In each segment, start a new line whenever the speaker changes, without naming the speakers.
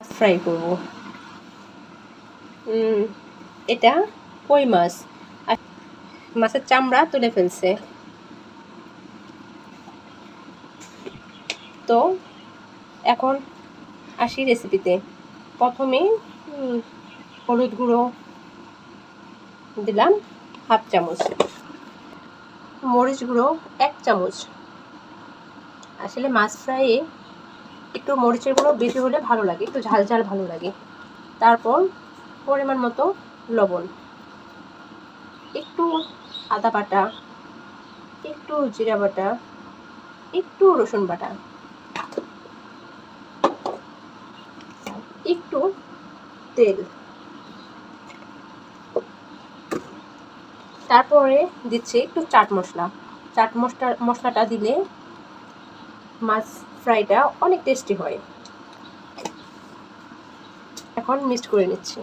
Fry করব এটা কই মাছ? মাছের চামড়া তুলে ফেলছে। তো, এখন আসি রেসিপিতে প্রথমে হলুদ গুঁড়ো দিলাম হাফ চামচ। মরিচ গুঁড়ো এক চামচ। আসলে মাছ ফ্রাইয়ে একটু মরিচের গুঁড়ো বেশি হলে ভালো লাগে, একটু ঝাল ঝাল ভালো লাগে। তারপর পরিমাণ মতো লবণ, একটু আদা বাটা, একটু জিরা বাটা, একটু রসুন বাটা, একটু তেল। তারপরে দিচ্ছি একটু চাট মশলা চাট মশলা, মশলাটা দিলে মাছ ফ্রাইটা অনেক টেস্টি হয়। এখন মিক্সড করে নিচ্ছি।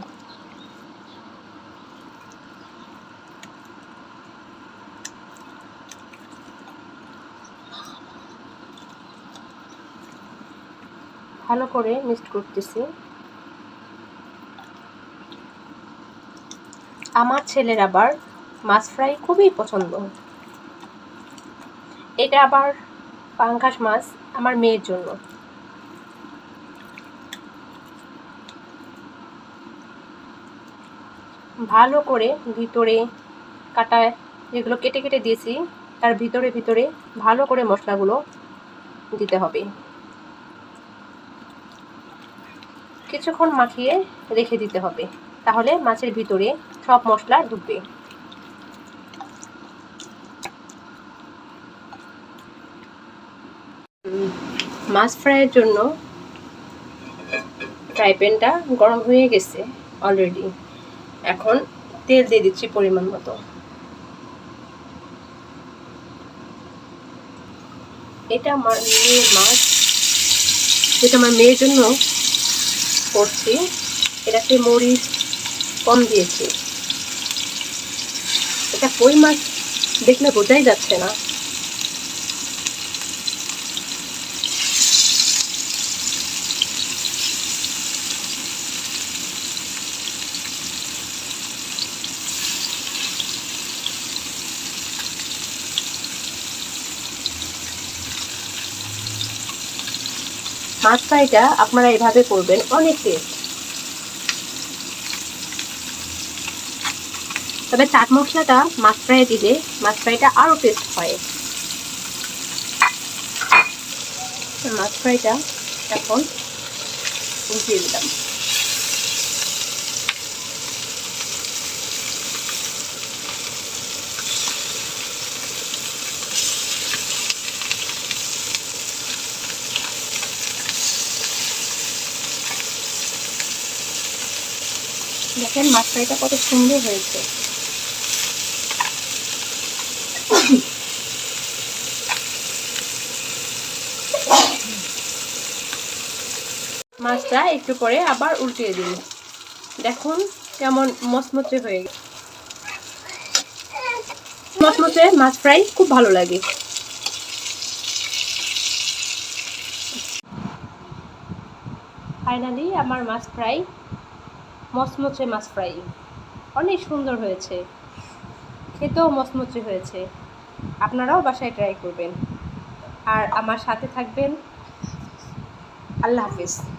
ভালো করে মিক্সড করতেছি। আমার ছেলের আবার মাছ ফ্রাই খুবই পছন্দ। এটা আবার পাঙ্কাশ মাছ আমার মেয়ের জন্য। ভালো করে ভিতরে কাটা যেগুলো কেটে কেটে দিয়েছি, তার ভিতরে ভিতরে ভালো করে মশলাগুলো দিতে হবে। কিছুক্ষণ মাখিয়ে রেখে দিতে হবে, তাহলে মাছের ভিতরে সব মশলা ঢুকবে। মাছ ফ্রাইয়ের জন্য ফ্রাই প্যানটা গরম হয়ে গেছে অলরেডি এখন তেল দিয়ে দিচ্ছি পরিমাণ মতো। এটা আমার মেয়ের মাছ। যেটা আমার মেয়ের জন্য করছি। এটাতে মরিচ কম দিয়েছি। এটা কই মাছ? দেখলে বোঝাই যাচ্ছে না। মাছ ফ্রাইটা আপনারা এভাবে করবেন অনেক। টেস্ট তবে চাট মশলাটা মাছ ফ্রাই দিলে মাছ ফ্রাইটা আরও টেস্ট হয়। মাছ ফ্রাইটা এখন উঠিয়ে দিলাম। দেখেন মাছ ফ্রাইটা কত সুন্দর হয়েছে। মাছটা একটু পরে আবার উল্টিয়ে দিন দেখুন কেমন মচমচে হয়ে গেছে। মচমচে মাছ ফ্রাই খুব ভালো লাগে। ফাইনালি আমার মাছ ফ্রাই মচমচে মাছ ফ্রাই। অনেক সুন্দর হয়েছে। খেতেও মচমচে হয়েছে। আপনারাও বাসায় ট্রাই করবেন। আর আমার সাথে থাকবেন। আল্লাহ হাফিজ।